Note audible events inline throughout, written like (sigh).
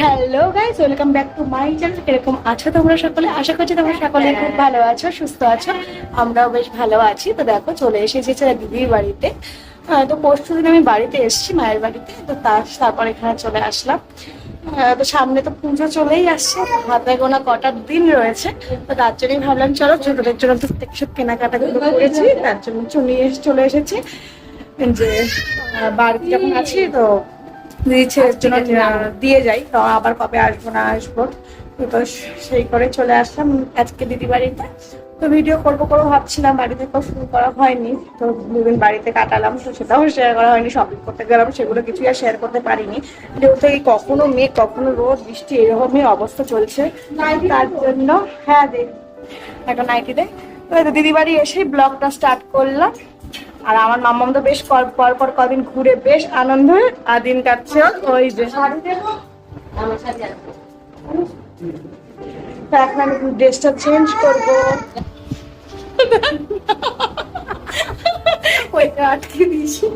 Hello guys welcome back to my channel কীরকম আছো তোমরা সকলে? আশা করছি তোমরা সকলে খুব ভালো আছো, সুস্থ আছো। আমরাও বেশ ভালো আছি। তো দেখো, চলে এসেছি ছেলে দিদির বাড়িতে। তো পরশু দিন আমি বাড়িতে এসেছি মায়ের বাড়িতে। তো তার তারপর এখানে চলে আসলাম। তো সামনে তো পুজো চলেই আসছে। হাতে গোনা কটার দিন রয়েছে। তো তার জন্যই ভাবলাম, চলো ছোটদের জন্য তো সব কেনাকাটা গুলো করেছি। তার জন্য চলে এসে চলে এসেছি। যে বাড়িতে যখন আছি, তো ছেলের জন্য দিয়ে যাই তো আবার কবে আসব না আসব তো সেই করে চলে আসলাম আজকে দিদি বাড়িতে তো ভিডিও করব করব ভাবছিলাম বাড়িতে তো শুরু করা হয়নি তো দুদিন বাড়িতে কাটালাম তো সেটাও শেয়ার করা হয়নি শপিং করতে গেলাম সেগুলো কিছুই আর শেয়ার করতে পারিনি। যেহেতু এই কখনো মেঘ কখনো রোদ বৃষ্টি এরকমই অবস্থা চলছে। তার জন্য হ্যাঁ দেখ একটা নাইটি দে তো তো দিদি বাড়ি এসেই ব্লগটা স্টার্ট করলাম। আর আমার মাম্মাম তো বেশ পর পর কদিন ঘুরে বেশ আনন্দ আর দিন কাটছে ওই যে। এখন আমি ড্রেসটা চেঞ্জ করব। ওইটা আটকে দিয়েছি।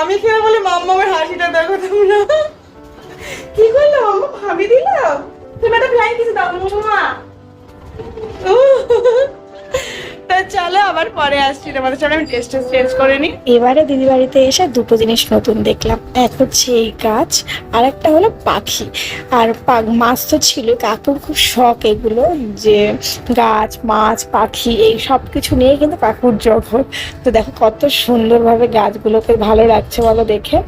আমি খেয়ে বলে মাম্মামের হাসিটা দেখো তোমরা কি করল মাম্মা দিলাম। তুমি একটা ফ্লাই কিছু দাও মাম্মা আবার পরে আসছি তোমাদের সাথে আমি টেস্ট চেঞ্জ করে নিই। এবারে দিদি বাড়িতে এসে দুটো জিনিস নতুন দেখলাম। এক হচ্ছে এই গাছ, আর একটা হলো পাখি। আর মাছ তো ছিল কাকুর খুব শখ এগুলো যে গাছ, মাছ, পাখি, এই সব কিছু নিয়ে কিন্তু কাকুর জগৎ তো দেখো কত সুন্দরভাবে গাছগুলোকে ভালো লাগছে বলো দেখে।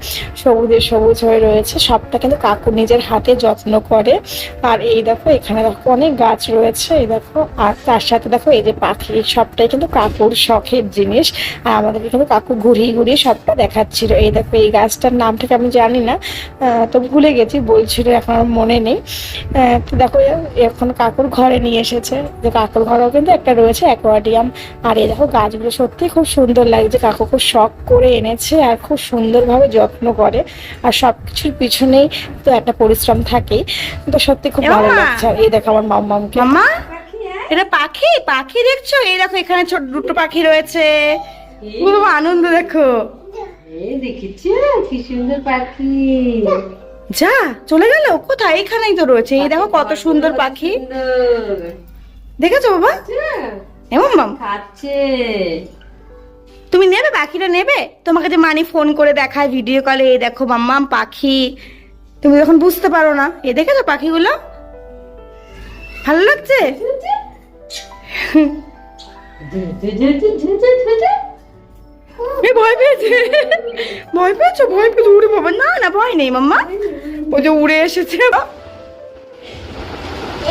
সবুজে সবুজ হয়ে রয়েছে, সবটা কিন্তু কাকু নিজের হাতে যত্ন করে। আর এই দেখো, এখানে দেখো অনেক গাছ রয়েছে, এই দেখো। আর তার সাথে দেখো এই যে পাখি সবটাই কিন্তু কাকুর শখের জিনিস। আর আমাদেরকে কিন্তু কাকু ঘুরিয়ে ঘুরিয়ে সবটা দেখাচ্ছিল। এই দেখো এই গাছটার নামটাকে আমি জানি না তো ভুলে গেছি বলছিল এখন আমার মনে নেই। তো দেখো এখন কাকুর ঘরে নিয়ে এসেছে। যে কাকুর ঘরেও কিন্তু একটা রয়েছে অ্যাকোয়ারিয়াম। আর এই দেখো গাছগুলো সত্যি খুব সুন্দর লাগছে। কাকু খুব শখ করে এনেছে আর খুব সুন্দরভাবে যত্ন করে। আর সব কিছুর পিছনেই তো একটা পরিশ্রম থাকেই। তো সত্যি খুব ভালো লাগছে। আর এই দেখো আমার মাম্মামকে। মাম্মা! এটা পাখি? পাখি দেখছ? এই দেখো এখানে ছোট দুটো পাখি রয়েছে। খুব আনন্দ দেখো। কি সুন্দর পাখি। যা চলে গেল? কোথায়? এখানেই তো রয়েছে। এই দেখো কত সুন্দর পাখি। দেখেছ বাবা? এমন মাম খাচ্ছে। তুমি নেবে? পাখিটা নেবে? তোমাকে যে মানি ফোন করে দেখায় ভিডিও কলে এই দেখো মাম্মাম পাখি। তুমি যখন বুঝতে পারো না। এ দেখেছ পাখিগুলো? ভালো লাগছে? এ ভয় পেয়েছে। ভয় পেয়েছ? ভয় পেয়েছ উড়ে বাবা না না ভয় নেই মাম্মা। ও যে উড়ে এসেছে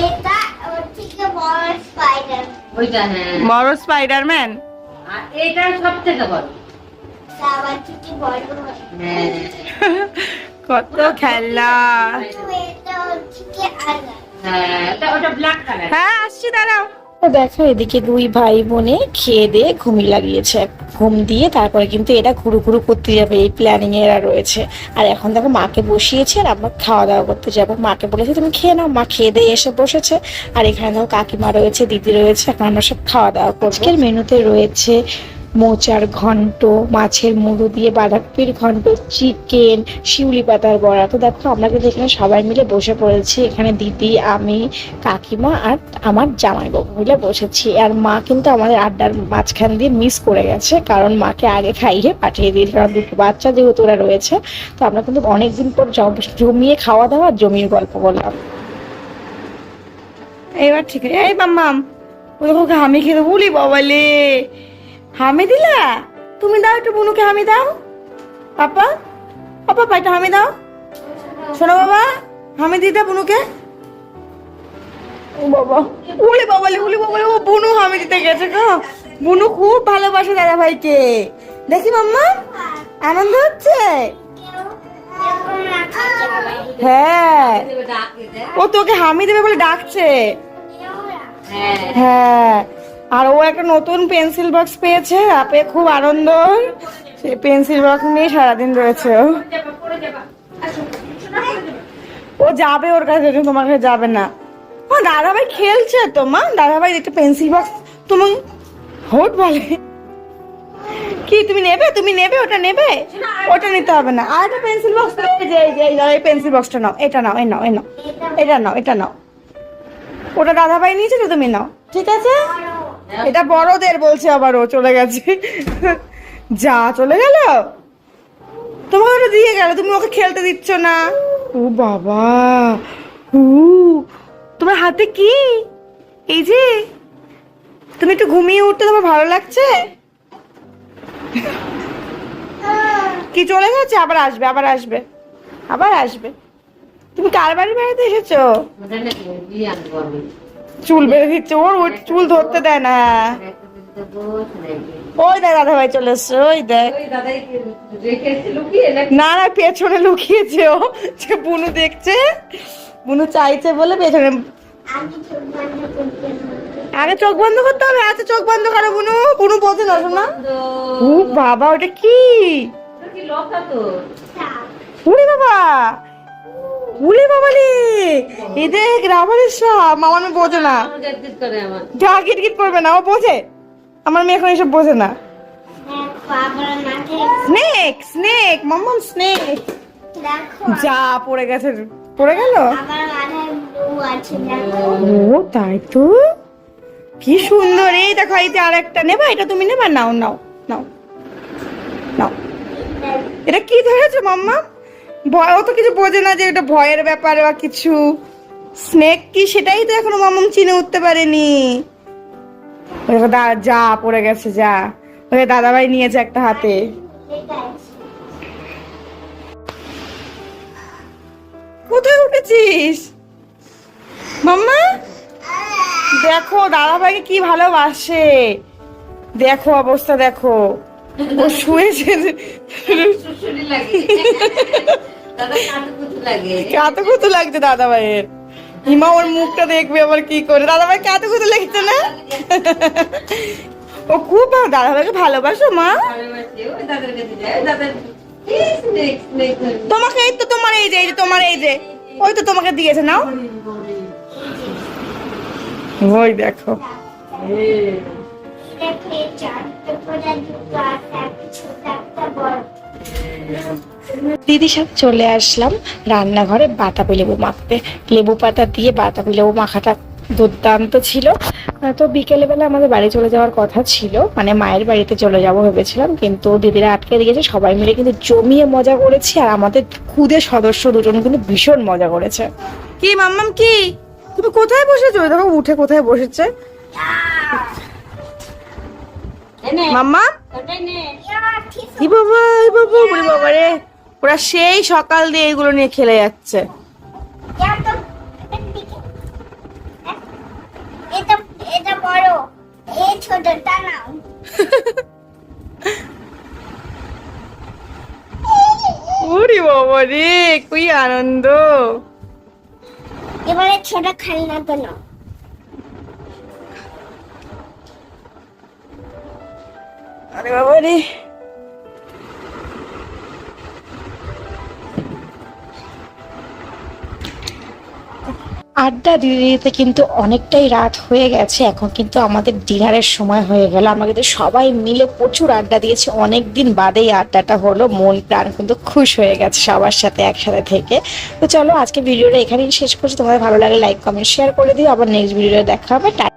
এটা বড় হ্যাঁ। স্পাইডারম্যান এটা সব থেকে বড় আবার থেকে বড় হয়। কত খেলা। হ্যাঁ হ্যাঁ আসছি দাঁড়াও। দেখো, এদিকে দুই ভাই বোনে খেয়ে দিয়ে ঘুমিয়ে লাগিয়েছে। ঘুম দিয়ে তারপরে কিন্তু এটা ঘুরু ঘুরু করতে যাবে, এই প্ল্যানিং এরা রয়েছে। আর এখন দেখো, মাকে বসিয়েছে আর আমরা খাওয়া দাওয়া করতে যাব। মাকে বলেছে, তুমি খেয়ে নাও। মা খেয়ে দিয়ে এসে বসেছে। আর এখানে দেখো, কাকিমা রয়েছে, দিদি রয়েছে, এখন আমরা সব খাওয়া দাওয়া করছি মেনুতে রয়েছে মোচার ঘন্ট মাছের মুড়ো দিয়ে বাঁধাকপির ঘন্ট চিকেন, শিউলি পাতার বড়া। তো দেখো, আমরা কিন্তু এখানে সবাই মিলে বসে পড়েছি। এখানে দিদি, আমি, কাকিমা আর আমার জামাইবাবু মিলে বসেছি। আর মা কিন্তু আমাদের আড্ডার মাঝখান দিয়ে মিস করে গেছে, কারণ মাকে আগে খাইয়ে পাঠিয়ে দিয়েছে। কারণ দুটো বাচ্চা যেহেতু ওরা রয়েছে, তো আমরা কিন্তু অনেকদিন পর জমিয়ে খাওয়া দাওয়া জমিয়ে গল্প বললাম। এবার ঠিক আছে এই মাম্মাম ও দেখো ওকে খেতে বলি বাবালে। হামি দিলা? তুমি দাও একটু বুনুকে হামি দাও। পাপা? পাপা পাইটা হামি দাও। শোনো বাবা হামি দিতে বুনুকে। ও বাবা উলি বাবালে উলি বাবালে ও বুনু হামি দিতে গেছে গো। বুনু খুব ভালোবাসে দাদা ভাইকে। দেখি মাম্মা আনন্দ হচ্ছে? হ্যাঁ। ও তোকে হামি দেবে বলে ডাকছে। হ্যাঁ। হ্যাঁ। আর ও একটা নতুন পেন্সিল বক্স পেয়েছে, আপে খুব আনন্দ। সেই পেন্সিল বক্স নিয়ে সারাদিন রয়েছে ও। ও যাবে ওর কাছে তোমার কাছে যাবে না। ও দাদাভাই খেলছে তো, মা। দাদাভাই, একটা পেন্সিল বক্স তুমি হোট বলে। কি, তুমি নেবে? তুমি নেবে? ওটা নেবে? ওটা নিতে হবে না। আর একটা পেন্সিল বক্স যে, এই পেন্সিল বক্সটা নাও। এটা নাও, এই নাও এই নাও। এটা নাও এটা নাও। ওটা দাদাভাই নিয়েছে তো তুমি নাও। ঠিক আছে? এটা বড়দের বলছে আবার ও চলে গেছে। যা চলে গেল। তোমার দিয়ে গেল, তুমি ওকে খেলতে দিচ্ছ না। ও বাবা উ তোমার হাতে কি? এই যে, তুমি একটু ঘুমিয়ে উঠতে তোমার ভালো লাগছে? কি চলে গেছে? আবার আসবে আবার আসবে আবার আসবে। তুমি কার বাড়ি বেড়াতে এসেছ? চুল বেঁধে দিচ্ছে ওর ওই চুল ধরতে দেয় না। ওই দেখ দাদা ভাই চলে এসছে ওই দেখ। না না পেছনে লুকিয়েছে ও যে বুনু দেখছে। বুনু চাইছে বলে পেছনে। আগে চোখ বন্ধ করতে হবে আচ্ছা চোখ বন্ধ করো বুনু। বুনু বোঝে না শোনা ও বাবা ওটা কি। উড়ি বাবা। উড়ি বাবা রে এই দেখ রাবারের সাপ মামার মেয়ে বোঝে না। যা গিট করবে না ও বোঝে। আমার মেয়ে এখন এসব বোঝে না। স্নেক স্নেক মাম্মাম স্নেক যা পড়ে গেছে পড়ে গেল? ও তাই তো? কি সুন্দর। এই দেখো এই যে আরেকটা নেবা এটা তুমি নেবা? নাও নাও নাও নাও। এটা কি ধরেছো মাম্মা? ভয় ও তো কিছু বোঝে না যে এটা ভয়ের ব্যাপার বা কিছু। স্নেক কি সেটাই তো এখনও মামাম চিনে উঠতে পারেনি। যা পড়ে গেছে যা। ওই দাদাভাই নিয়েছে একটা হাতে। কোথায় উঠেছিস? মাম্মা? দেখো দাদাভাইকে কি ভালোবাসে। দেখো অবস্থা দেখো। ও শুয়েছে (laughs) (laughs) সুসুরি লাগে দাদা কাটু কুতু লাগে। কত কত লাগছে দাদা ভাইয়ের হিমা ওর মুখটা দেখবে আবার কি করে। দাদা ভাই কত কত লেগেছে না? ও খুব দাদা ভাইকে ভালোবাসো মা। তোমাকে এই তো তোমার এই যে এই যে তোমার এই যে ওই তো তোমাকে দিয়েছে নাও। ওই দেখো। দেখো, দিদির সাথে চলে আসলাম রান্নাঘরে বাতাবি লেবু মাখতে। লেবু পাতা দিয়ে বাতাবি লেবু মাখাটা দুর্দান্ত ছিল। তো বিকেলবেলা আমাদের বাড়ি চলে যাওয়ার কথা ছিল। মানে মায়ের বাড়িতে চলে যাব ভেবেছিলাম, কিন্তু দিদিরা আটকে দিয়েছে। সবাই মিলে কিন্তু জমিয়ে মজা করেছি আর আমাদের খুদে সদস্য দুজন কিন্তু ভীষণ মজা করেছে। কি মাম্মাম, কি? তুমি কোথায় বসেছো? দেখো, উঠে কোথায় বসেছে? মাম্মা? ওটাই নে। ই বাবা ই বাবা ওরে বাবা রে ওরা সেই সকাল দিয়ে এগুলো নিয়ে খেলে যাচ্ছে। তো- ওরে বাবা রে কি আনন্দ। এবারে ছোট খেলনাটা নাও আরে বাবা আড্ডা দিতে কিন্তু অনেকটাই রাত হয়ে গেছে, এখন কিন্তু আমাদের ডিনারের সময় হয়ে গেল। আমরা কিন্তু সবাই মিলে প্রচুর আড্ডা দিয়েছি অনেক দিন বাদে এই আড্ডাটা হলো, মন প্রাণ কিন্তু খুশ হয়ে গেছে সবার সাথে একসাথে থেকে। তো চলো, আজকে ভিডিওটা এখানেই শেষ করছি। তোমাদের ভালো লাগলে লাইক কমেন্ট শেয়ার করে দিও। আবার নেক্সট ভিডিওতে দেখা হবে।